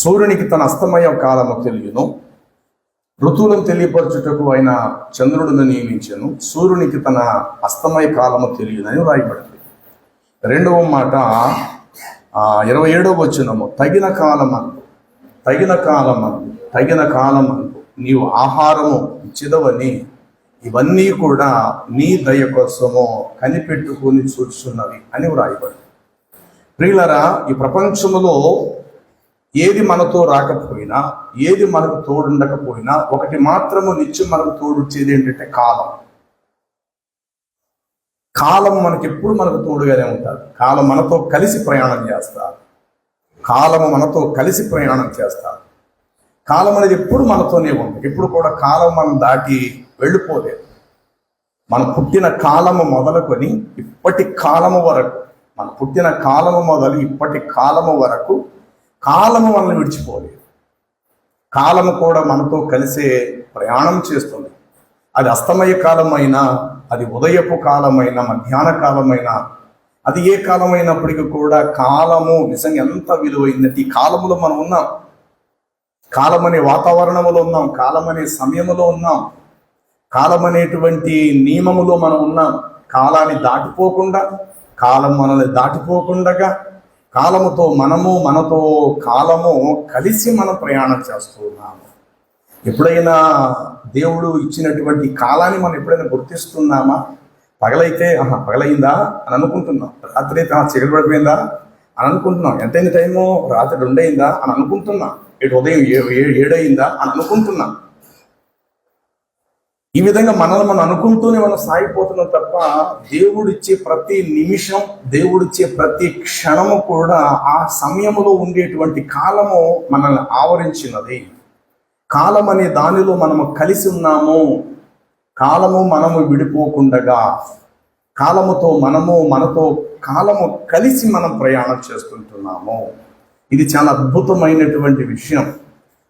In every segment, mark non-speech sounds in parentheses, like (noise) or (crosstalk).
సూర్యునికి తన అస్తమయ కాలము తెలియను. ఋతువులను తెలియపరచుటకు ఆయన చంద్రుడిని నియమించాను. సూర్యునికి తన అస్తమయ కాలము తెలియదని వ్రాయబడింది. రెండవ మాట ఇరవై ఏడవ వచ్చినము తగిన కాలమందు తగిన కాలమందు తగిన కాలమందు నీవు ఆహారము ఇచ్చిదవని ఇవన్నీ కూడా నీ దయ కోసము కనిపెట్టుకుని చూస్తున్నవి అని వ్రాయబడింది. ప్రియులరా ఈ ప్రపంచంలో ఏది మనతో రాకపోయినా ఏది మనకు తోడుండకపోయినా ఒకటి మాత్రము నిత్యం మనకు తోడుచ్చేది ఏంటంటే కాలం. కాలం మనకి ఎప్పుడు మనకు తోడుగానే ఉంటుంది కాలం మనతో కలిసి ప్రయాణం చేస్తారు. కాలము మనతో కలిసి ప్రయాణం చేస్తారు. కాలం అనేది ఎప్పుడు మనతోనే ఉంది. ఎప్పుడు కూడా కాలం మనం దాటి వెళ్ళిపోలేదు. మనం పుట్టిన కాలము మొదలుకొని ఇప్పటి కాలము వరకు మన పుట్టిన కాలము మొదలు ఇప్పటి కాలము వరకు కాలము మనల్ని విడిచిపోలేదు. కాలము కూడా మనతో కలిసే ప్రయాణం చేస్తుంది. అది అస్తమయ కాలమైనా అది ఉదయపు కాలమైనా మధ్యాహ్న కాలమైనా అది ఏ కాలమైనప్పటికీ కూడా కాలము నిజంగా ఎంత విలువైందంటే ఈ కాలములో మనం ఉన్నాం. కాలం అనే వాతావరణంలో ఉన్నాం కాలం అనే సమయంలో ఉన్నాం. కాలం అనేటువంటి నియమములో మనం ఉన్నాం. కాలాన్ని దాటిపోకుండా కాలం మనల్ని దాటిపోకుండగా కాలముతో మనము మనతో కాలము కలిసి మనం ప్రయాణం చేస్తున్నాము ఎప్పుడైనా దేవుడు ఇచ్చినటువంటి కాలాన్ని మనం ఎప్పుడైనా గుర్తిస్తున్నామా? పగలైతే ఆహా పగలైందా అని అనుకుంటున్నాం. రాత్రి అయితే ఆహా, చీకటి పడిపోయిందా? అని అనుకుంటున్నాం. ఎంతైంది టైము రాత్రి రెండైందా? అని అనుకుంటున్నాం. ఇటు ఉదయం ఏడైందా? ఏడయిందా అని అనుకుంటున్నాం. ఈ విధంగా మనల్ని మనం అనుకుంటూనే మనం సాగిపోతున్నాం తప్ప దేవుడిచ్చే ప్రతి నిమిషం దేవుడిచ్చే ప్రతి క్షణము కూడా ఆ సమయంలో ఉండేటువంటి కాలము మనల్ని ఆవరించినది. కాలం అనే దానిలో మనము కలిసి ఉన్నాము. కాలము మనము విడిపోకుండగా కాలముతో మనము మనతో కాలము కలిసి మనం ప్రయాణం చేస్తుంటున్నాము. ఇది చాలా అద్భుతమైనటువంటి విషయం.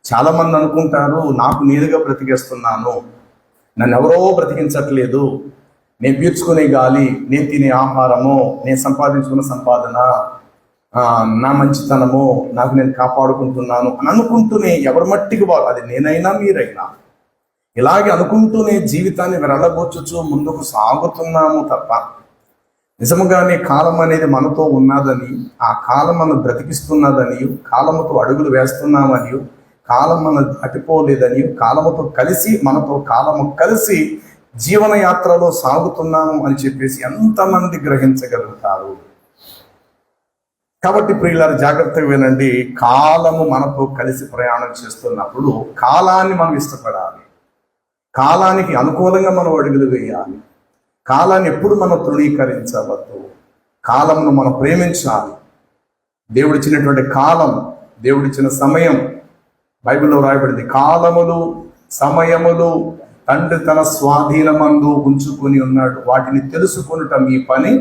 చాలా మంది అనుకుంటారు నాకు నేరుగా బ్రతికేస్తున్నాను. నన్ను ఎవరో బ్రతికించట్లేదు. నేను పీల్చుకునే గాలి నేను తినే ఆహారము నేను సంపాదించుకున్న సంపాదన నా మంచితనము నాకు నేను కాపాడుకుంటున్నాను అని అనుకుంటూనే ఎవరి మట్టికి వాళ్ళు అది నేనైనా మీరైనా. ఇలాగే అనుకుంటూనే జీవితాన్ని వెళ్ళబోచుచు ముందుకు సాగుతున్నాము తప్ప నిజముగానే కాలం అనేది మనతో ఉన్నదని ఆ కాలం మనం బ్రతికిస్తున్నదని కాలముతో అడుగులు వేస్తున్నామని కాలం మనం దాటిపోలేదని కాలముతో కలిసి మనతో కాలము కలిసి జీవన యాత్రలో సాగుతున్నాము అని చెప్పేసి ఎంతమంది గ్రహించగలుగుతారు? కాబట్టి ప్రియులారు జాగ్రత్తగా వినండి. కాలము మనతో కలిసి ప్రయాణం చేస్తున్నప్పుడు కాలాన్ని మనం ఇష్టపడాలి. కాలానికి అనుకూలంగా మనం అడుగులు వేయాలి. కాలాన్ని ఎప్పుడు మనం తృణీకరించవద్దు. కాలమును మనం ప్రేమించాలి. దేవుడిచ్చినటువంటి కాలం దేవుడిచ్చిన సమయం బైబిల్లో రాయబడింది కాలములు సమయములు తండ్రి తన స్వాధీనమందు ఉంచుకొని ఉన్నాడు. వాటిని తెలుసుకొనుట మీ పని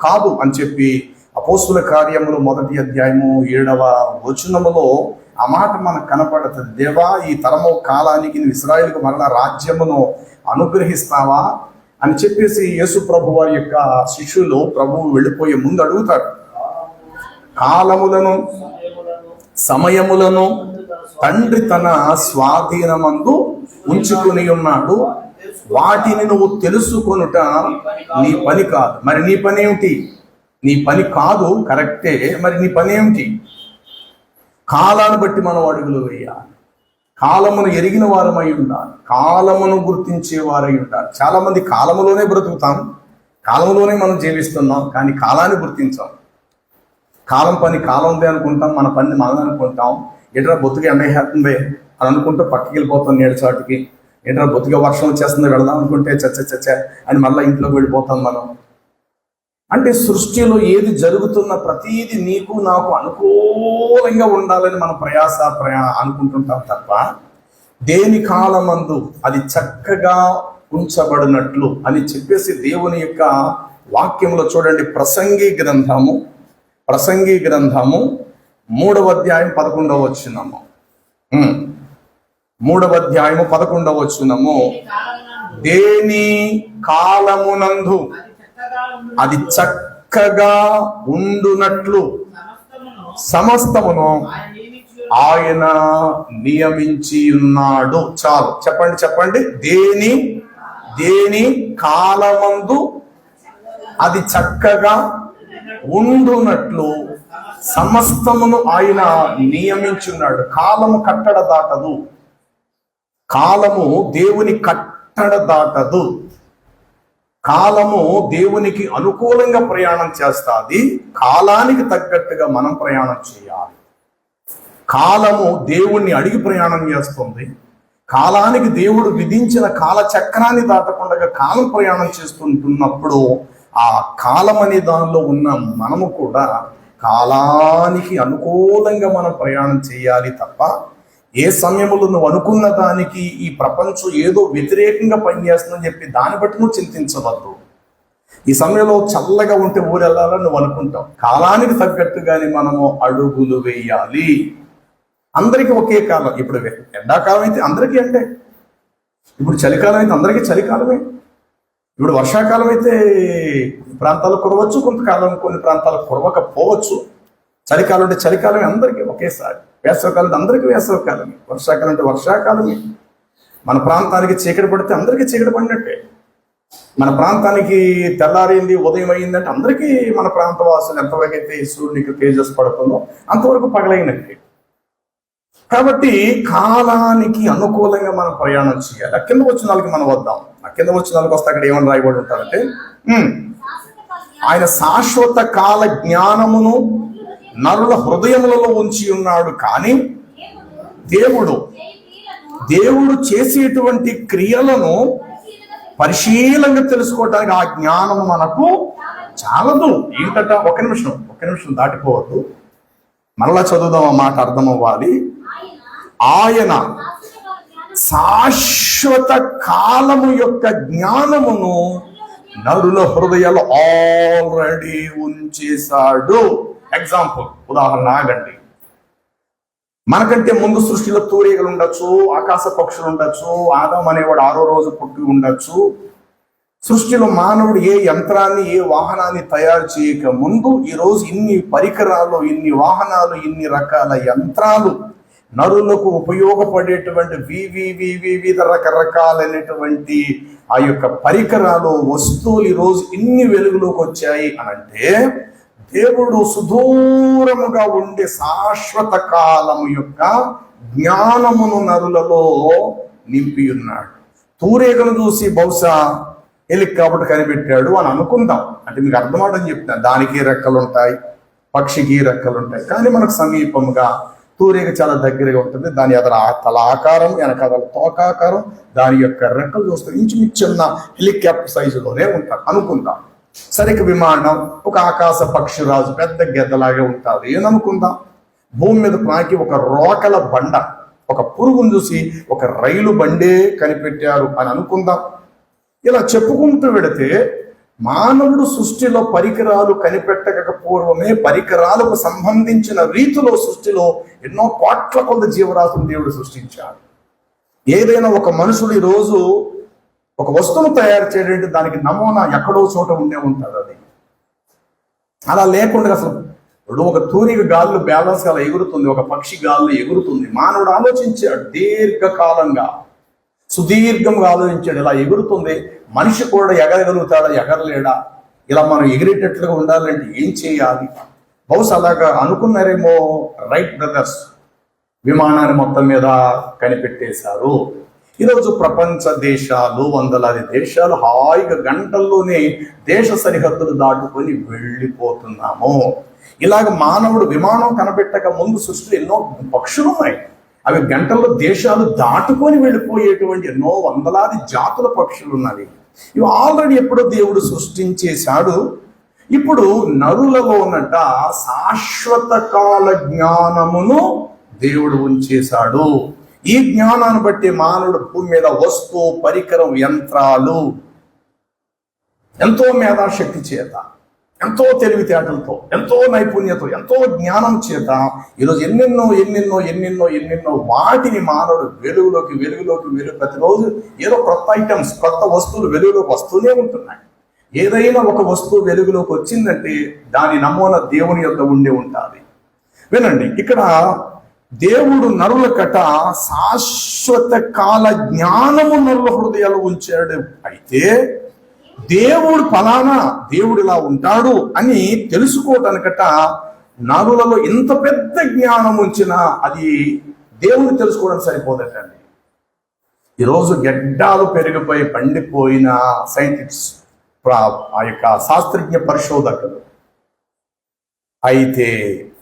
కాదు అని చెప్పి అపోసుల కార్యములు మొదటి అధ్యాయము ఏడవ వచనములో ఆ మాట మనకు కనపడుతుంది. దేవా ఈ తరము కాలానికి నువ్వు ఇస్రాయేల్కు రాజ్యమును అనుగ్రహిస్తావా అని చెప్పేసి యేసు ప్రభు వారి యొక్క శిష్యులు ప్రభువు వెళ్ళిపోయే ముందు అడుగుతాడు కాలములను సమయములను తండ్రి తన స్వాధీనమందు ఉంచుకుని ఉన్నాడు. వాటిని నువ్వు తెలుసుకొనుట నీ పని కాదు. మరి నీ పని ఏమిటి? నీ పని కాదు కరెక్టే. మరి నీ పని ఏమిటి? కాలాన్ని బట్టి మనం అడుగులు వేయాలి. కాలమును ఎరిగిన వారమై ఉండాలి. కాలమును గుర్తించే వారై ఉండాలి. చాలామంది కాలములోనే బ్రతుకుతాం. కాలంలోనే మనం జీవిస్తున్నాం. కానీ కాలాన్ని గుర్తించాం. కాలం పని కాలం ఉంది అనుకుంటాం. మన పని మనం అనుకుంటాం. ఏంట్రా బొత్తుగా ఎండ వేస్తుంది అని అనుకుంటూ పక్కకి వెళ్ళిపోతాం నీడ చాటుకి. ఏంట్రా బొత్తుగా వర్షం వచ్చేస్తుంది వెళదాం అనుకుంటే చచ్చ చచ్చ అని మళ్ళీ ఇంట్లోకి వెళ్ళిపోతాం మనం. అంటే సృష్టిలో ఏది జరుగుతున్న ప్రతీది నీకు నాకు అనుకూలంగా ఉండాలని మన ప్రయాస ప్రయా అనుకుంటుంటాం తప్ప దేని కాలమందు అది చక్కగా ఉంచబడినట్లు అని చెప్పేసి దేవుని యొక్క వాక్యంలో చూడండి ప్రసంగి గ్రంథము. ప్రసంగి గ్రంథము మూడవ అధ్యాయం పదకొండవ వచ్చినము మూడవ అధ్యాయము పదకొండవ వచ్చినము దేని కాలమునందు అది చక్కగా ఉండునట్లు సమస్తమును ఆయన నియమించి ఉన్నాడు. చాలు. చెప్పండి చెప్పండి. దేని దేని కాలమందు అది చక్కగా ఉండునట్లు సమస్తమును ఆయన నియమించున్నాడు. కాలము కట్టడ దాటదు కాలము దేవుని కట్టడ దాటదు కాలము దేవునికి అనుకూలంగా ప్రయాణం చేస్తుంది. కాలానికి తగ్గట్టుగా మనం ప్రయాణం చేయాలి. కాలము దేవుణ్ణి అడిగి ప్రయాణం చేస్తుంది. కాలానికి దేవుడు విధించిన కాల చక్రాన్ని దాటకుండా కాలం ప్రయాణం చేస్తుంటున్నప్పుడు ఆ కాలం అనే దానిలో ఉన్న మనము కూడా కాలానికి అనుకూలంగా మనం ప్రయాణం చేయాలి తప్ప ఏ సమయంలో నువ్వు అనుకున్న దానికి ఈ ప్రపంచం ఏదో వ్యతిరేకంగా పనిచేస్తుందని చెప్పి దాన్ని బట్టి నువ్వు చింతించవద్దు. ఈ సమయంలో చల్లగా ఉంటే ఊరు వెళ్ళాలని నువ్వు అనుకుంటావు. కాలానికి తగ్గట్టుగానే మనము అడుగులు వేయాలి. అందరికీ ఒకే కాలం. ఇప్పుడు ఎండాకాలం అయితే అందరికీ అంటే. ఇప్పుడు చలికాలం అయితే అందరికీ చలికాలమే. ఇప్పుడు వర్షాకాలం అయితే ప్రాంతాలు కురవచ్చు కొంతకాలం కొన్ని ప్రాంతాలు కురవకపోవచ్చు. చలికాలం అంటే చలికాలమే అందరికీ ఒకేసారి. వేసవకాలం అంటే అందరికీ వేసవకాలమే. వర్షాకాలం అంటే వర్షాకాలమే. మన ప్రాంతానికి చీకటి పడితే అందరికీ చీకటి పడినట్టే. మన ప్రాంతానికి తెల్లారింది ఉదయం అయిందంటే అందరికీ మన ప్రాంత వాసులు ఎంతవరకు అయితే సూర్యునికి తేజస్ పడుతుందో అంతవరకు పగలైనట్టే. కాబట్టి కాలానికి అనుకూలంగా మనం ప్రయాణం చేయాలి. ఆ కింద వచ్చిన వాళ్ళకి మనం వద్దాం. ఆ కింద వచ్చిన వాళ్ళకి వస్తే అక్కడ ఏమని రాయబడి ఉంటారంటే ఆయన శాశ్వత కాల జ్ఞానమును నరుల హృదయములలో ఉంచి ఉన్నాడు. కానీ దేవుడు దేవుడు చేసేటువంటి క్రియలను పరిశీలంగా తెలుసుకోవడానికి ఆ జ్ఞానము మనకు చాలదు. ఏంటట? ఒక నిమిషం ఒక నిమిషం దాటిపోవద్దు. మరలా చదువుదాం ఆ మాట అర్థమవ్వాలి. ఆయన శాశ్వత కాలము యొక్క జ్ఞానమును నరుల హృదయాలు ఆల్రెడీ ఉంచేశాడు. ఎగ్జాంపుల్ ఉదాహరణ ఆగండి. మనకంటే ముందు సృష్టిలో తూరీగలు ఉండొచ్చు ఆకాశ పక్షులు ఉండొచ్చు ఆదం అనేవాడు ఆరో రోజు పుట్టి ఉండొచ్చు. సృష్టిలో మానవుడు ఏ యంత్రాన్ని ఏ వాహనాన్ని తయారు చేయక ముందు ఈరోజు ఇన్ని పరికరాలు ఇన్ని వాహనాలు ఇన్ని రకాల యంత్రాలు నరులకు ఉపయోగపడేటువంటి వివి వివిధ రకరకాలైనటువంటి ఆ యొక్క పరికరాలు వస్తువులు ఈ రోజు ఇన్ని వెలుగులోకి వచ్చాయి అని అంటే దేవుడు సుదూరముగా ఉండే శాశ్వత కాలము యొక్క జ్ఞానమును నరులలో నింపి ఉన్నాడు తూరేగను చూసి బహుశా హెలికాప్టర్ కనిపెట్టాడు అని అనుకుందాం. అంటే మీకు అర్థమవడం చెప్తాను. దానికి రెక్కలు ఉంటాయి పక్షికి రెక్కలు ఉంటాయి. కానీ మనకు సమీపముగా తూరేగ చాలా దగ్గరగా ఉంటుంది. దాని అతని ఆ తల ఆకారం వెనకాల తోకాకారం దాని యొక్క రెక్కలు చూస్తే ఇంచుమించు ఉన్న హెలికాప్టర్ సైజులోనే ఉంటారు. అనుకుందాం. సరిక విమానం ఒక ఆకాశ పక్షి రాజు పెద్ద గెద్దలాగే ఉంటుంది ఏమనుకుందాం అనుకుందాం భూమి మీద పాకి ఒక రోకల బండ ఒక పురుగును చూసి ఒక రైలు బండే కనిపెట్టారు అని అనుకుందాం. ఇలా చెప్పుకుంటూ వెడితే మానవుడు సృష్టిలో పరికరాలు కనిపెట్టక పూర్వమే పరికరాలకు సంబంధించిన రీతిలో సృష్టిలో ఎన్నో కోట్ల కొంత జీవరాశులు దేవుడు సృష్టించాడు. ఏదైనా ఒక మనుషుడు ఈరోజు రోజు ఒక వస్తువును తయారు చేయడానికి దానికి నమూనా ఎక్కడో చోట ఉండే ఉంటుంది అది. అలా లేకుండా అసలు ఇప్పుడు ఒక తూరికి గాల్లో బ్యాలెన్స్ అలా ఎగురుతుంది ఒక పక్షి గాల్లో ఎగురుతుంది. మానవుడు ఆలోచించాడు దీర్ఘకాలంగా సుదీర్ఘంగా ఆలోచించాడు. ఇలా ఎగురుతుంది. మనిషి కూడా ఎగరగలుగుతాడా? ఎగరలేడా? ఇలా మనం ఎగిరేటట్లుగా ఉండాలంటే ఏం చేయాలి? బహుశా అలాగా అనుకున్నారేమో రైట్ బ్రదర్స్ విమానాన్ని మొత్తం మీద కనిపెట్టేశారు. ఈరోజు ప్రపంచ దేశాలు వందలాది దేశాలు హాయిగా గంటల్లోనే దేశ సరిహద్దులు దాటుకొని వెళ్ళిపోతున్నాము. ఇలాగ మానవుడు విమానం కనిపెట్టక ముందు సృష్టిలో ఎన్నో పక్షులు ఉన్నాయి అవి గంటల్లో దేశాలు దాటుకొని వెళ్ళిపోయేటువంటి ఎన్నో వందలాది జాతుల పక్షులు ఉన్నవి. ఇవి ఆల్రెడీ ఎప్పుడో దేవుడు సృష్టించేశాడు. ఇప్పుడు నరులలో ఉన్నట శాశ్వత కాల జ్ఞానమును దేవుడు ఉంచేశాడు. ఈ జ్ఞానాన్ని బట్టి మానవుడు భూమి మీద వస్తువు పరికరం యంత్రాలు ఎంతో మేధాశక్తి చేత ఎంతో తెలివితేటలతో ఎంతో నైపుణ్యతో ఎంతో జ్ఞానం చేత ఈరోజు ఎన్నెన్నో ఎన్నెన్నో ఎన్నెన్నో ఎన్నెన్నో వాటిని మానవుడు వెలుగులోకి వెలుగులోకి వెలుగు ప్రతిరోజు ఏదో కొత్త ఐటమ్స్ కొత్త వస్తువులు వెలుగులోకి వస్తూనే ఉంటున్నాయి. ఏదైనా ఒక వస్తువు వెలుగులోకి వచ్చిందంటే దాని నమూనా దేవుని యొక్క ఉండి ఉంటుంది. వినండి ఇక్కడ దేవుడు నరుల కట శాశ్వత కాల జ్ఞానము నరుల హృదయాలు ఉంచాడు. అయితే దేవుడు ఫలానా దేవుడు ఇలా ఉంటాడు అని తెలుసుకోవటానికట నరులలో ఇంత పెద్ద జ్ఞానం ఉంచినా అది దేవుడు తెలుసుకోవడం సరిపోదటండి ఈరోజు గడ్డాలు పెరిగిపోయి పండిపోయిన సైంటిస్ట్ ఆ యొక్క శాస్త్రజ్ఞ పరిశోధకులు. అయితే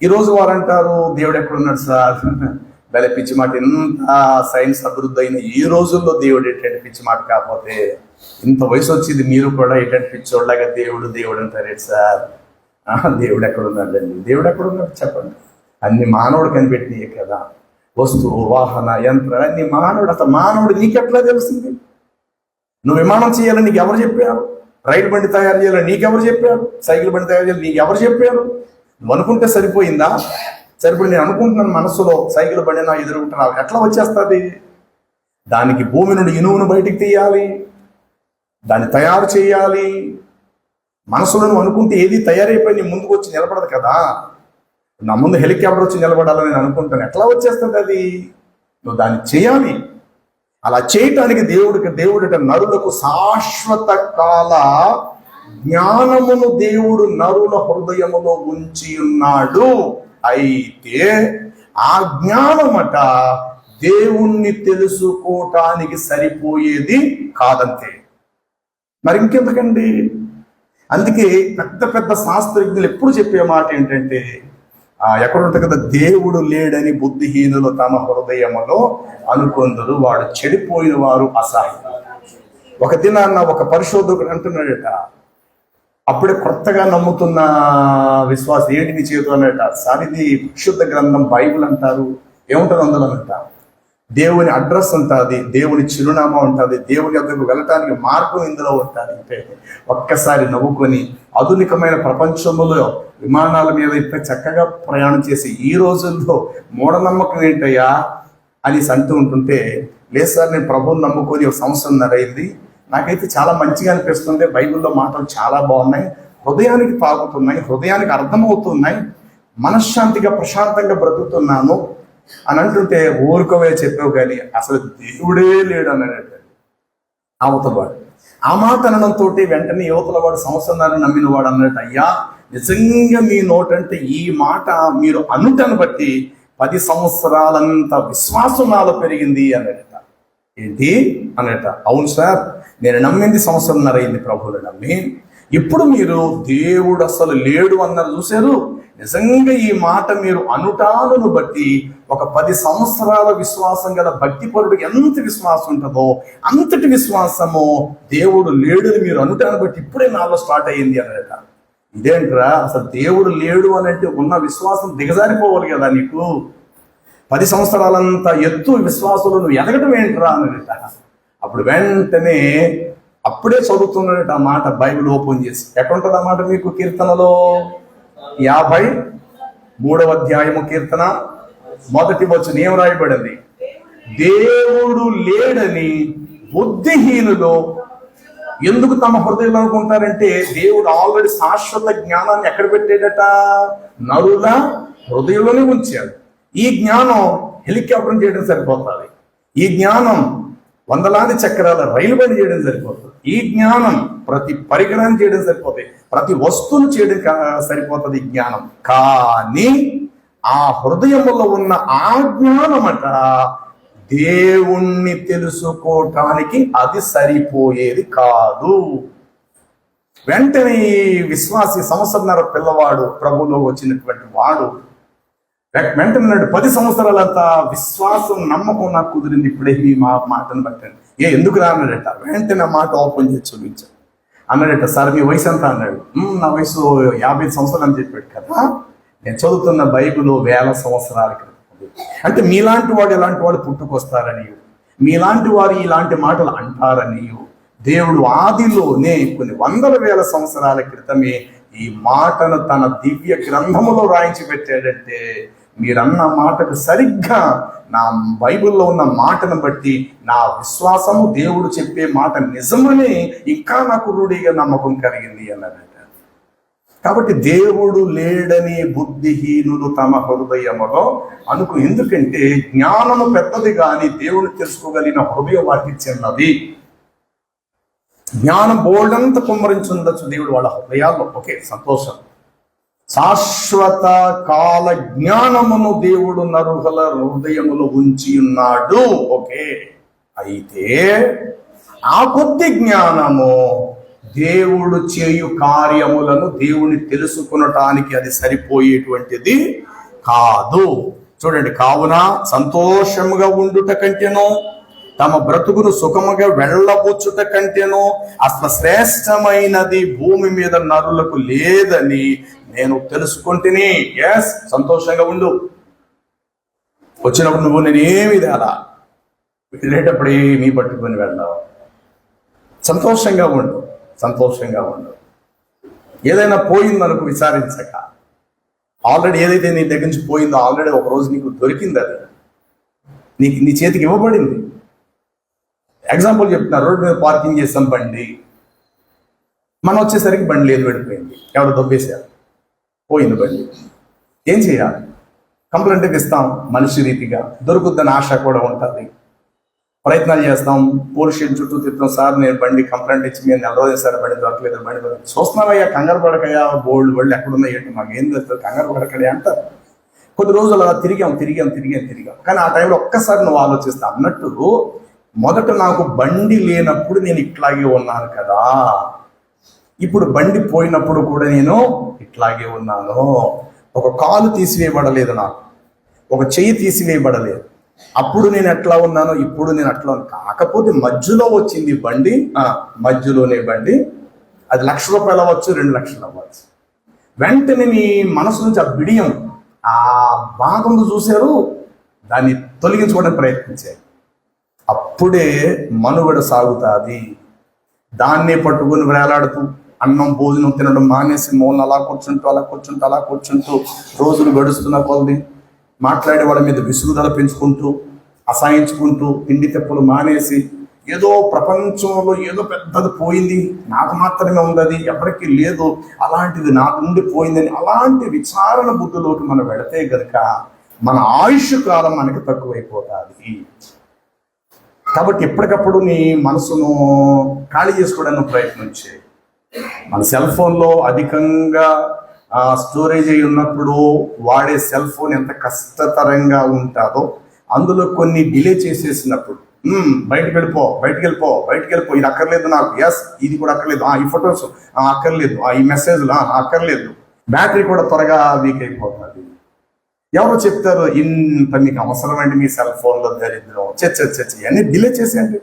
ఈరోజు వారు అంటారు దేవుడు ఎక్కడున్నాడు సార్? (laughs) బెల పిచ్చి మాట ఇంత సైన్స్ అభివృద్ధి అయిన ఈ రోజుల్లో దేవుడు ఎటువంటి పిచ్చి మాట కాకపోతే ఇంత వయసు వచ్చింది మీరు కూడా ఎటువంటి పిచ్చోళ్ళగా దేవుడు దేవుడు అంటారు సార్. ఆ, దేవుడు ఎక్కడున్నాడండి? దేవుడు ఎక్కడున్నాడు చెప్పండి. అన్ని మానవుడు కనిపెట్టినాయి కదా. వస్తువు వాహన యంత్ర అన్ని మానవుడు అసలు మానవుడు నీకెట్లా తెలిసింది నువ్వు విమానం చేయాలని నీకు ఎవరు చెప్పారు? రైలు బండి తయారు చేయాలని నీకెవరు చెప్పారు? సైకిల్ బండి తయారు చేయాలని నీకు ఎవరు చెప్పారు? నువ్వు అనుకుంటే సరిపోయిందా? సరిపోయి నేను అనుకుంటున్నాను మనసులో. సైకిల్ బండి నా ఎదురుకుంటున్నావు ఎట్లా వచ్చేస్తుంది? దానికి భూమి నుండి ఇనువును బయటికి తీయాలి. దాన్ని తయారు చేయాలి. మనసులో అనుకుంటే ఏది తయారైపోయి నీ ముందుకు వచ్చి నిలబడదు కదా. నా ముందు హెలికాప్టర్ వచ్చి నిలబడాలని నేను అనుకుంటాను. ఎట్లా వచ్చేస్తుంది అది? నువ్వు దాన్ని చేయాలి. అలా చేయటానికి దేవుడికి దేవుడిట నరులకు శాశ్వత కాల జ్ఞానమును దేవుడు నరుల హృదయములో ఉంచి ఉన్నాడు. అయితే ఆ జ్ఞానమట దేవుణ్ణి తెలుసుకోవటానికి సరిపోయేది కాదంతే. మరి ఇంకెందుకండి అందుకే పెద్ద పెద్ద శాస్త్రజ్ఞులు ఎప్పుడు చెప్పే మాట ఏంటంటే ఎక్కడుంటుంది కదా దేవుడు లేడని బుద్ధిహీనులు తమ హృదయములో అనుకొందరు వాడు చెడిపోయిన వారు అసహ్యం. ఒక దినాన్న ఒక పరిశోధకుడు అంటున్నాడట అప్పుడే కొత్తగా నమ్ముతున్న విశ్వాసం ఏంటి నీ చేతు అన్నట సార్ ఇది పరిశుద్ధ గ్రంథం బైబిల్ అంటారు ఏముంటుంది అందులో అంట దేవుని అడ్రస్ ఉంటుంది దేవుని చిరునామా ఉంటుంది దేవుని వద్దకు వెళ్ళటానికి మార్గం ఇందులో ఉంటుంది అంటే ఒక్కసారి నవ్వుకొని ఆధునికమైన ప్రపంచంలో విమానాల మీద ఇంత చక్కగా ప్రయాణం చేసి ఈ రోజుల్లో మూఢనమ్మకం ఏంటయ్యా అని అంటూ ఉంటుంటే లేదు సార్ నేను ప్రభువుని నమ్ముకొని ఒక సంవత్సరం అయింది నాకైతే చాలా మంచిగా అనిపిస్తుంది. బైబిల్లో మాటలు చాలా బాగున్నాయి. హృదయానికి తాగుతున్నాయి హృదయానికి అర్థమవుతున్నాయి. మనశ్శాంతిగా ప్రశాంతంగా బ్రతుకుతున్నాను. అని అంటుంటే ఊరుకోవే చెప్పావు కానీ అసలు దేవుడే లేడు అన్నాడట అవతలవాడు ఆ మాట వెంటనే యువతల వాడు సంవత్సరాన్ని నమ్మిన వాడు అన్నట్టు అయ్యా నిజంగా మీ నోటంటే ఈ మాట మీరు అనుటను బట్టి పది సంవత్సరాలంత విశ్వాసం నాలో పెరిగింది అన్నట ఏంటి? అన్నట అవును సార్ నేను నమ్మింది సంవత్సరంన్నర అయింది ప్రభువులు నమ్మి. ఇప్పుడు మీరు దేవుడు అసలు లేడు అన్నారు చూశారు. నిజంగా ఈ మాట మీరు అనుటాలను బట్టి ఒక పది సంవత్సరాల విశ్వాసం గల భక్తిపరుడు ఎంత విశ్వాసం ఉంటుందో అంతటి విశ్వాసము దేవుడు లేడుని మీరు అనుటాన్ని బట్టి ఇప్పుడే నాలో స్టార్ట్ అయ్యింది అన్నట ఇదేంట్రా అసలు దేవుడు లేడు అని అంటే ఉన్న విశ్వాసం దిగజారిపోవాలి కదా నీకు? పది సంవత్సరాలంత ఎత్తు విశ్వాసంలో నువ్వు ఎదగటం ఏంట్రా అన్నట అప్పుడు వెంటనే అప్పుడే చదువుతున్నట్టు ఆ మాట బైబిల్ ఓపెన్ చేసి. ఎక్కడుంటుంది ఆ మాట మీకు కీర్తనలో? యాభై మూడవ అధ్యాయము కీర్తన. మొదటి వచ్చిన ఏం రాయబడింది? దేవుడు లేడని బుద్ధిహీనులు ఎందుకు తమ హృదయంలో అనుకుంటారంటే దేవుడు ఆల్రెడీ శాశ్వత జ్ఞానాన్ని ఎక్కడ పెట్టాడట? నరుల హృదయంలోనే ఉంచాడు. ఈ జ్ఞానం హెలికాప్టర్ చేయడం సరిపోతుంది. ఈ జ్ఞానం వందలాది చక్రాల రైలు బండి చేయడం సరిపోతుంది. ఈ జ్ఞానం ప్రతి పరికరాన్ని చేయడం సరిపోతుంది. ప్రతి వస్తువును చేయడం కా- సరిపోతుంది జ్ఞానం. కానీ ఆ హృదయములో ఉన్న ఆ జ్ఞానమట దేవుణ్ణి తెలుసుకోవటానికి అది సరిపోయేది కాదు. వెంటనే విశ్వాసి సంవత్సరన్నర పిల్లవాడు ప్రభులో వచ్చినటువంటి వాడు వె- వెంటనే పది సంవత్సరాలంతా విశ్వాసం నమ్మకం నాకు కుదిరింది ఇప్పుడే మీ మా మాటను పట్టండి ఏ ఎందుకు రా అన్నాడట. వెంటనే మాట ఓపెన్ చేసి చూపించాడు. అన్నాడట సార్ మీ వయసు ఎంత అన్నాడు నా వయసు యాభై సంవత్సరాలు అని చెప్పాడు కదా. నేను చదువుతున్న బైబిల్ వేల సంవత్సరాల క్రితం. అంటే మీలాంటి వాడు ఇలాంటి వాడు పుట్టుకొస్తారని మీలాంటి వారు ఇలాంటి మాటలు అంటారని దేవుడు ఆదిలోనే కొన్ని వందల వేల సంవత్సరాల క్రితమే ఈ మాటను తన దివ్య గ్రంథములో రాయించి పెట్టాడంటే మీరన్న మాటకు సరిగ్గా నా బైబిల్లో ఉన్న మాటను బట్టి నా విశ్వాసము దేవుడు చెప్పే మాట నిజమని ఇంకా నాకు రూఢిగా నమ్మకం కలిగింది అన్నది కాబట్టి దేవుడు లేడని బుద్ధిహీనులు తమ హృదయములో అనుకు ఎందుకంటే జ్ఞానము పెద్దది కానీ దేవుడు తెలుసుకోగలిగిన హృదయం వారికి చిన్నది. జ్ఞానం బోల్డంత కుమ్మరించుండొచ్చు దేవుడు వాళ్ళ హృదయాల్లో. ఓకే సంతోషం. శాశ్వత కాల జ్ఞానమును దేవుడు నరుహల హృదయములో ఉంచి ఉన్నాడు. ఓకే అయితే ఆ కొద్ది జ్ఞానము దేవుడు చేయు కార్యములను దేవుని తెలుసుకునటానికి అది సరిపోయేటువంటిది కాదు. చూడండి కావున సంతోషముగా ఉండుట కంటేనో తమ బ్రతుకును సుఖముగా వెళ్ళబుచ్చుట కంటేనో అసలు శ్రేష్టమైనది భూమి మీద నరులకు లేదని నేను తెలుసుకుంటేనే. ఎస్ సంతోషంగా ఉండు. వచ్చినప్పుడు నువ్వు నేను ఏమి తేలా? వెళ్ళేటప్పుడు ఏమీ పట్టుకొని వెళ్ళావు సంతోషంగా ఉండు. సంతోషంగా ఉండవు ఏదైనా పోయిందనుకు విచారించక. ఆల్రెడీ ఏదైతే నీ దగ్గర నుంచి పోయిందో ఆల్రెడీ ఒక రోజు నీకు దొరికింది అది. నీకు నీ చేతికి ఇవ్వబడింది. ఎగ్జాంపుల్ చెప్తున్నా రోడ్డు మీద పార్కింగ్ చేస్తాం బండి. మనం వచ్చేసరికి బండి లేదు వెళ్ళిపోయింది. ఎవరు దొబ్బేశారు. పోయింది బండి. ఏం చేయాలి? కంప్లైంట్ ఇస్తాం మనిషి రీతిగా. దొరుకుద్దని ఆశ కూడా ఉంటుంది. ప్రయత్నాలు చేస్తాం. పోలీస్ స్టేషన్ చుట్టూ తిప్పుతాం సార్ నేను బండి కంప్లైంట్ ఇచ్చి మీరు నెల రోజులు సార్ బండి దొరకలేదు బండి దొరకలేదు. చూస్తున్నామయ్యా కంగారు పడకయ్యా బోల్డ్ బళ్ళు ఎక్కడున్నాయి ఏంటి మాకు ఏం తెలుస్తుంది కంగారు పడకడే అంటారు. కొద్ది రోజులు అలా తిరిగాం తిరిగాం తిరిగాం తిరిగాం. కానీ ఆ టైంలో ఒక్కసారి నువ్వు ఆలోచిస్తా అన్నట్టు మొదట నాకు బండి లేనప్పుడు నేను ఇట్లాగే ఉన్నాను కదా. ఇప్పుడు బండి పోయినప్పుడు కూడా నేను ఇట్లాగే ఉన్నాను. ఒక కాలు తీసివేయబడలేదు నాకు. ఒక చెయ్యి తీసివేయబడలేదు. అప్పుడు నేను ఎట్లా ఉన్నానో ఇప్పుడు నేను అట్లా కాకపోతే మధ్యలో వచ్చింది బండి. ఆ, మధ్యలోనే బండి. అది లక్ష రూపాయలు అవ్వచ్చు రెండు లక్షలు అవ్వచ్చు. వెంటనే నీ మనసు నుంచి ఆ బిడియం ఆ భాగం చూశారు దాన్ని తొలగించుకోవడానికి ప్రయత్నించారు. అప్పుడే మనుగడ సాగుతుంది. దాన్నే పట్టుకుని వేలాడుతూ అన్నం భోజనం తినడం మానేసి మూలన అలా కూర్చుంటూ అలా కూర్చుంటూ అలా కూర్చుంటూ రోజులు గడుస్తున్న కొలది. మాట్లాడే వాళ్ళ మీద విసుగుదల పెంచుకుంటూ అసహించుకుంటూ తిండి తెప్పులు మానేసి ఏదో ప్రపంచంలో ఏదో పెద్దది పోయింది నాకు మాత్రమే ఉన్నది ఎవరికి లేదు అలాంటిది నాకు నుండి పోయిందని అలాంటి విచారణ బుద్ధిలోకి మనం వెళితే గనుక మన ఆయుష్ కాలం మనకి తక్కువైపోతుంది. కాబట్టి ఎప్పటికప్పుడు నీ మనసును ఖాళీ చేసుకోవడానికి ప్రయత్నం చేయి. మన సెల్ ఫోన్లో అధికంగా స్టోరేజ్ అయి ఉన్నప్పుడు వాడే సెల్ ఫోన్ ఎంత కష్టతరంగా ఉంటుందో అందులో కొన్ని డిలే చేసేసినప్పుడు బయటకు వెళ్ళిపో బయటకు వెళ్ళిపో బయటకు వెళ్ళిపో ఇది అక్కర్లేదు నాకు ఎస్ ఇది కూడా అక్కర్లేదు ఆ, ఈ ఫొటోస్ అక్కర్లేదు ఆ, ఈ మెసేజ్లు అక్కర్లేదు. బ్యాటరీ కూడా త్వరగా వీక్ అయిపోతుంది. ఎవరు చెప్తారు ఇంత మీకు అవసరమండి మీ సెల్ ఫోన్లో దరిద్రం? చచ్చ చచ్చ ఇవన్నీ డిలే చేసేయండి.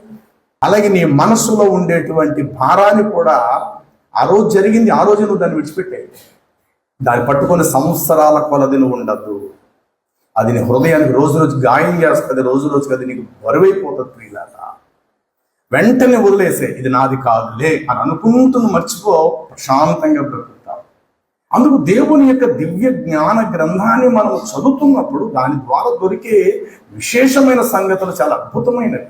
అలాగే నీ మనసులో ఉండేటువంటి భారాన్ని కూడా ఆ రోజు జరిగింది ఆ రోజు నువ్వు దాన్ని విడిచిపెట్టాయి. దాన్ని పట్టుకొని సంవత్సరాల కొలది నువ్వు ఉండద్దు. అది నీ హృదయానికి రోజు రోజు గాయం చేస్తుంది రోజు రోజుకి అది నీకు బరువైపోతుంది ప్రియులాట వెంటనే వదిలేసే ఇది నాది కాదులే అని అనుకుంటూ మర్చిపో ప్రశాంతంగా బ్రతుకుతావు. అందుకు దేవుని యొక్క దివ్య జ్ఞాన గ్రంథాన్ని మనం చదువుతున్నప్పుడు దాని ద్వారా దొరికే విశేషమైన సంగతులు చాలా అద్భుతమైనవి.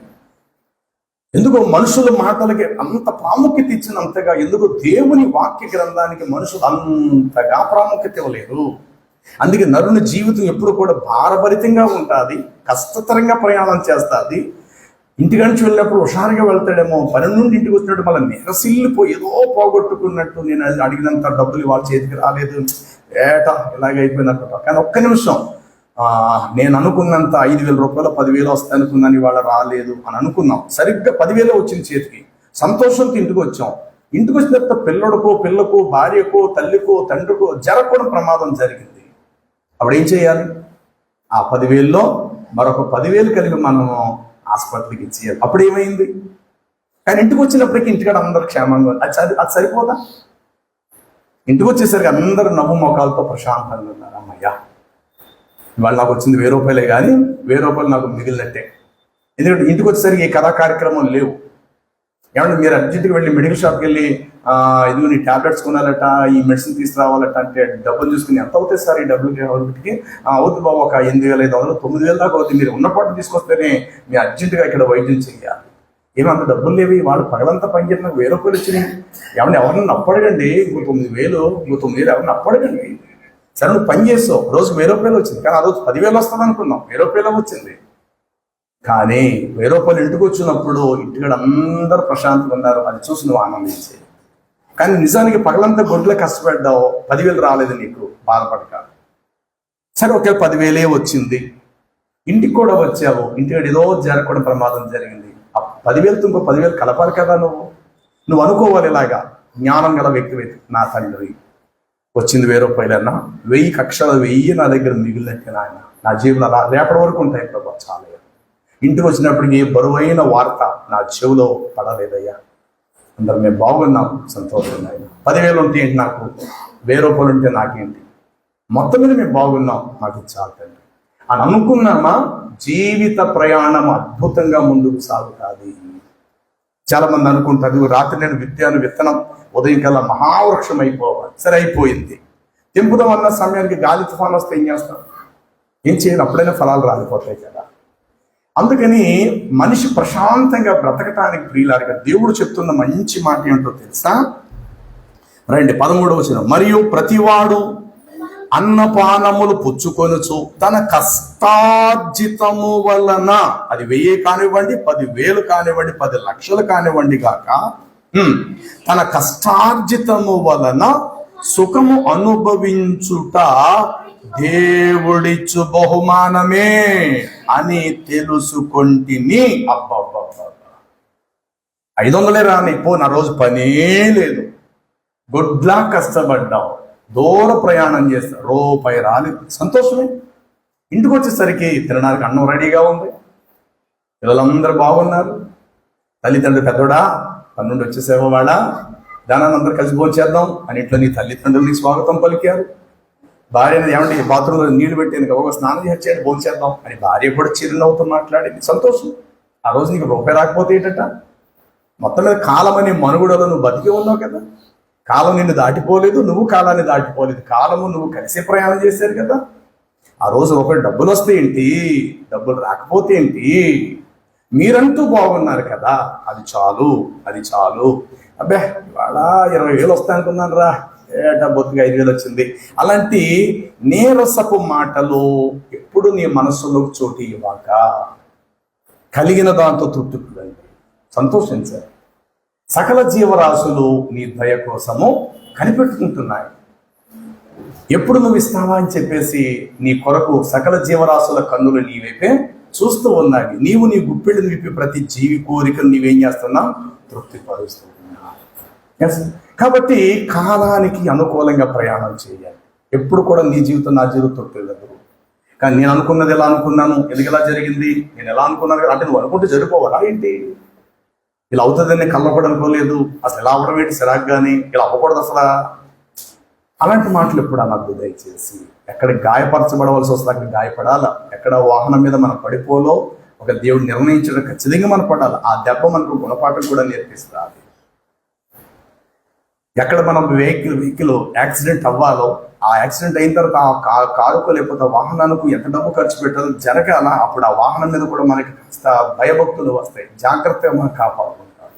ఎందుకు మనుషుల మాటలకి అంత ప్రాముఖ్యత ఇచ్చినంతగా ఎందుకు దేవుని వాక్య గ్రంథానికి మనుషులు అంతగా ప్రాముఖ్యత ఇవ్వలేదు. అందుకే నరుని జీవితం ఎప్పుడు కూడా భారభరితంగా ఉంటుంది కష్టతరంగా ప్రయాణం చేస్తుంది. ఇంటి నుంచి వెళ్ళినప్పుడు హుషారుగా వెళ్తాడేమో పని నుండి ఇంటికి వచ్చినట్టు మళ్ళీ నెరసిల్లిపోయి ఏదో పోగొట్టుకున్నట్టు నేను అడిగినంత డబ్బులు వాళ్ళ చేతికి రాలేదు. ఏటా ఇలాగైపోయినట్టు కానీ ఒక్క నిమిషం నేను అనుకున్నంత ఐదు వేల రూపాయలు పదివేలు వస్తాయి అనుకున్నాను ఇవాళ రాలేదు అని అనుకున్నాం. సరిగ్గా పదివేలు వచ్చింది చేతికి. సంతోషంతో ఇంటికి వచ్చాం. ఇంటికి వచ్చిన తర్వాత పిల్లడికో పిల్లకు భార్యకో తల్లికో తండ్రికో జరగకూడని ప్రమాదం జరిగింది. అప్పుడు ఏం చేయాలి? ఆ పదివేల్లో మరొక పదివేలు కలిపి మనం హాస్పిటల్కి ఇచ్చేయాలి. అప్పుడు ఏమైంది? కానీ ఇంటికి వచ్చినప్పటికీ ఇంటికాడ అందరు క్షేమంగా అది సరి- అది సరిపోదా? ఇంటికి వచ్చేసరికి అందరూ నవ్వు మొఖాలతో ప్రశాంతంగా ఉన్నారు అమ్మయ్యా ఇవాళ నాకు వచ్చింది వెయ్యి రూపాయలే కానీ వెయ్యి రూపాయలు నాకు మిగిలినట్టే. ఎందుకంటే ఇంటికి వచ్చేసరికి ఈ కథా కార్యక్రమం లేవు. ఏమంటే మీరు అర్జెంట్గా వెళ్ళి మెడికల్ షాప్కి వెళ్ళి ఇది నీ టాబ్లెట్స్ కొనాలట ఈ మెడిసిన్ తీసుకురావాలట అంటే డబ్బులు చూసుకుని ఎంత అవుతాయి సార్ ఈ డబ్బులు డబ్బులకి అవుతుంది బాబు ఒక ఎనిమిది వేల ఐదు వందలు తొమ్మిది వేల దాకా అవుతుంది మీరు ఉన్న పాటు తీసుకొస్తేనే మీ అర్జెంటుగా ఇక్కడ వైద్యం చేయాలి. ఏమంత డబ్బులు లేవి వాళ్ళు పగలంతా పని చేసిన వెయ్యి రూపాయలు వచ్చినాయి ఎవరిని ఎవరిని అప్పడగండి ఇంకో తొమ్మిది వేలు ఇంకో తొమ్మిది వేలు ఎవరిని అప్పడగండి సరే నువ్వు పని చేస్తావు. రోజు వెయ్యి రూపాయలు వచ్చింది. కానీ ఆ రోజు పదివేలు వస్తుంది అనుకున్నాం వెయ్యి రూపాయలు వచ్చింది. కానీ వెయ్యి రూపాయలు ఇంటికి వచ్చినప్పుడు ఇంటికాడ అందరూ ప్రశాంతంగా ఉన్నారు. అది చూసి నువ్వు ఆనందించే కానీ నిజానికి పగలంతా గొడ్లే కష్టపడ్డావు. పదివేలు రాలేదు నీకు. బాధపడక. సరే ఒకవేళ పదివేలే వచ్చింది. ఇంటికి కూడా వచ్చావు. ఇంటికాడ ఏదో జరగకుండా ప్రమాదం జరిగింది. ఆ పదివేలతో ఇంకో పదివేలు కలపాలి కదా నువ్వు? నువ్వు అనుకోవాలి ఇలాగా. జ్ఞానం గల వ్యక్తి నా తండ్రి. వచ్చింది వేరే రూపాయలన్నా వెయ్యి కక్షల వెయ్యి నా దగ్గర మిగిలినట్టు నాయన. నా జీవులు అలా రేపటి వరకు ఉంటాయి ప్రభా చాలా. ఇంటికి వచ్చినప్పటికీ బరువైన వార్త నా చెవిలో పడలేదయ్యా. అందరం మేము బాగున్నాం సంతోషం ఆయన పదివేలు ఉంటే ఏంటి నాకు? వెయ్యి రూపాయలు ఉంటే నాకేంటి? మొత్తం మీద మేము బాగున్నాం మాకు చాలండి అని అనుకున్నామా? జీవిత ప్రయాణం అద్భుతంగా ముందుకు సాగుతుంది. చాలా మంది అనుకుంటారు రాత్రి నేను విద్యాను విత్తనం ఉదయం కల్లా మహావృక్షం అయిపోవాలి సరే అయిపోయింది తెంపుదాం అన్న సమయానికి గాలి తుఫాన్ వస్తే ఏం చేస్తాం? ఏం చేయాలి? అప్పుడైనా ఫలాలు రాలిపోతాయి కదా. అందుకని మనిషి ప్రశాంతంగా బ్రతకటానికి ప్రియులారుగా దేవుడు చెప్తున్న మంచి మాట ఏంటో తెలుసా? రండి పదమూడవ వచ్చిన మరియు ప్రతివాడు అన్నపానములు పుచ్చుకొనుచు తన కష్టార్జితము వలన అది వెయ్యి కానివ్వండి పది వేలు కానివ్వండి పది లక్షలు కానివ్వండి కాక తన కష్టార్జితము వలన సుఖము అనుభవించుట దేవుడిచ్చు బహుమానమే అని తెలుసుకొంటిని. అబ్బబ్బబ్బబ్బ. ఐదు వందలే రాని పో నా రోజు పనే లేదు. గొడ్లా కష్టపడ్డావు. దూర ప్రయాణం చేస్తా. రూపాయి రాలేదు. సంతోషమే. ఇంటికి వచ్చేసరికి తినడానికి అన్నం రెడీగా ఉంది. పిల్లలందరూ బాగున్నారు. తల్లిదండ్రులు పెద్దోడా? పన్నెండు వచ్చేసేమో వాళ్ళ. దానాన్ని అందరూ కలిసి భోంచేద్దాం అని ఇంట్లో నీ తల్లిదండ్రులకి స్వాగతం పలికారు. భార్యని ఏమంటే బాత్రూంలో నీళ్ళు పెట్టేందుకు ఒక స్నానం చేసేది భోంచేద్దాం అని భార్య కూడా చిరునవ్వుతో మాట్లాడింది. సంతోషం. ఆ రోజు నీకు రూపాయి రాకపోతే ఏంటట? మొత్తం మీద కాలం అనే మనుగుడలో నువ్వు బతికి ఉన్నావు కదా. కాలం నిన్ను దాటిపోలేదు నువ్వు కాలాన్ని దాటిపోలేదు. కాలము నువ్వు కలిసే ప్రయాణం చేశారు కదా. ఆ రోజు ఒకటి డబ్బులు వస్తే ఏంటి? డబ్బులు రాకపోతే ఏంటి? మీరంటూ బాగున్నారు కదా. అది చాలు అది చాలు. అబ్బే ఇవాళ ఇరవై వేలు వస్తాయి అనుకున్నాను రా ఏటా బొత్తుగా ఐదు వేలు వచ్చింది. అలాంటి నీరసపు మాటలు ఎప్పుడు నీ మనస్సులో చోటు ఇవ్వక కలిగిన దాంతో తృప్తి పొందండి సంతోషించారు. సకల జీవరాశులు నీ దయ కోసము కనిపెట్టుకుంటున్నాయి. ఎప్పుడు నువ్వు ఇస్తావా అని చెప్పేసి నీ కొరకు సకల జీవరాశుల కన్నులు నీ వైపే చూస్తూ ఉన్నాయి నీవు నీ గుప్పిళ్ళు విప్పి ప్రతి జీవి కోరికను నీవేం చేస్తున్నావు? తృప్తి పరుస్తున్నావు కాబట్టి కాలానికి అనుకూలంగా ప్రయాణం చేయాలి. ఎప్పుడు కూడా నీ జీవితం నా జీవితం తొట్టెళ్ళదు కానీ నేను అనుకున్నది ఎలా అనుకున్నాను? ఎందుకు ఎలా జరిగింది? నేను ఎలా అనుకున్నాను? అంటే నువ్వు అనుకుంటే జరిపోవాలా ఏంటి? ఇలా అవుతుందని కళ్ళకూడ అనుకోలేదు. అసలు ఎలా అవ్వడం ఏంటి? సిరాగ్గాని ఇలా అవ్వకూడదు అసలు. అలాంటి మాటలు ఎప్పుడు అనద్దు దయచేసి ఎక్కడ గాయపరచబడవలసి వస్తే అక్కడ గాయపడాలా? ఎక్కడ వాహనం మీద మనం పడిపోలో? ఒక దేవుడు నిర్ణయించడం ఖచ్చితంగా మనం పడాలి? ఆ దెబ్బ మనకు గుణపాఠం కూడా నేర్పిస్తుంది. ఎక్కడ మనం వెహికల్ వెహికల్ యాక్సిడెంట్ అవ్వాలో ఆ యాక్సిడెంట్ అయిన తర్వాత ఆ కా- కారుకు లేకపోతే వాహనాలకు వాహనానికి ఎంత డబ్బు ఖర్చు పెట్టాలో జరగాల? అప్పుడు ఆ వాహనం మీద కూడా మనకి కాస్త భయభక్తులు వస్తాయి. జాగ్రత్తగా మనం కాపాడుకుంటాం.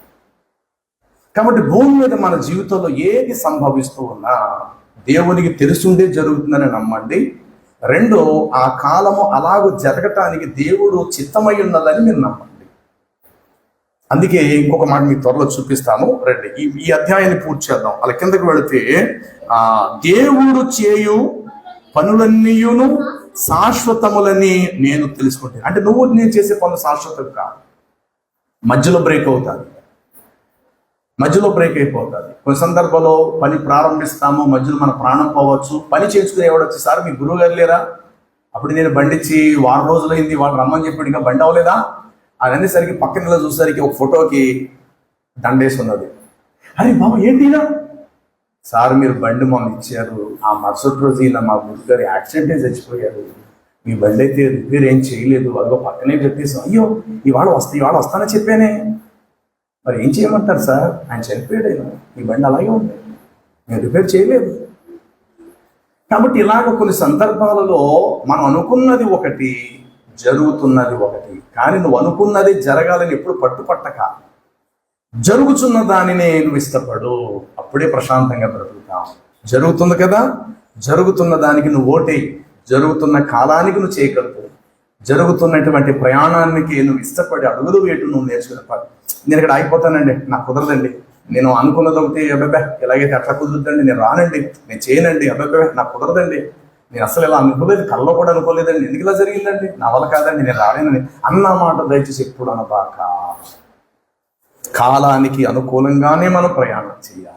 కాబట్టి భూమి మీద మన జీవితంలో ఏది సంభవిస్తూ ఉన్నా దేవునికి తెలుసుండే జరుగుతుందని నమ్మండి. రెండు ఆ కాలము అలాగూ జరగటానికి దేవుడు చిత్తమై ఉన్నదని మీరు నమ్మండి. అందుకే ఇంకొక మాట మీకు త్వరలో చూపిస్తాను. రండి ఈ ఈ అధ్యాయాన్ని పూర్తి చేద్దాం. అలా కిందకి వెళితే ఆ దేవుడు చేయు పనులన్నీయును శాశ్వతములని నేను తెలుసుకుంటాను. అంటే నువ్వు నేను చేసే పనులు శాశ్వతం కాదు. మధ్యలో బ్రేక్ అవుతుంది. మధ్యలో బ్రేక్ అయిపోతుంది. కొన్ని సందర్భంలో పని ప్రారంభిస్తాము మధ్యలో మన ప్రాణం పోవచ్చు. పని చేసుకుని ఎవడొచ్చి సార్ మీ గురువు గారు లేరా? అప్పుడు నేను బండిచ్చి వారం రోజులైంది వాళ్ళు రమ్మని చెప్పి ఇంకా బండి అవ్వలేదా? అది అనేసరికి పక్కన ఇలా చూసేసరికి ఒక ఫోటోకి దండేసి ఉన్నది అరే బాబు ఏంటి సార్ మీరు బండి మొన్న ఇచ్చారు. ఆ మరుసటి రోజు ఇలా మా గారు యాక్సిడెంట్ అయి చచ్చిపోయారు. మీ బండి అయితే రిపేర్ ఏం చేయలేదు. అదిగో పక్కనే పెట్టేసాం అయ్యో ఇవాళ వస్తా ఇవాళ వస్తానని చెప్పానే. మరి ఏం చేయమంటారు సార్? ఆయన చనిపోయాడు ఈ బండి అలాగే ఉంది. నేను రిపేర్ చేయలేదు. కాబట్టి ఇలాగ కొన్ని సందర్భాలలో మనం అనుకున్నది ఒకటి జరుగుతున్నది ఒకటి. కానీ నువ్వు అనుకున్నది జరగాలని ఎప్పుడు పట్టుపట్టక జరుగుతున్న దానినే నువ్వు ఇష్టపడు అప్పుడే ప్రశాంతంగా బ్రతుకుతాం జరుగుతుంది కదా? జరుగుతున్న దానికి నువ్వు ఓటే జరుగుతున్న కాలానికి నువ్వు చేయగలుగు జరుగుతున్నటువంటి ప్రయాణానికి నువ్వు ఇష్టపడి అడుగులు వేటు నువ్వు నేర్చుకునే నేను ఇక్కడ ఆగిపోతానండి. నాకు కుదరదండి. నేను అనుకున్నది ఒకటి అబ్బాబ్బా ఇలాగైతే అట్లా కుదురుద్దండి నేను రానండి. నేను చేయనండి అబ్బాబ్బా నాకు కుదరదండి. నేను అసలు ఇలా అనుకోలేదు కల్లో కూడా అనుకోలేదండి. ఎందుకు ఇలా జరిగిందండి? నా వల్ల కాదండి నేను రాలేనని. అన్న మాట దయచేసి ఎప్పుడు అనబాక. కాలానికి అనుకూలంగానే మనం ప్రయాణం చేయాలి.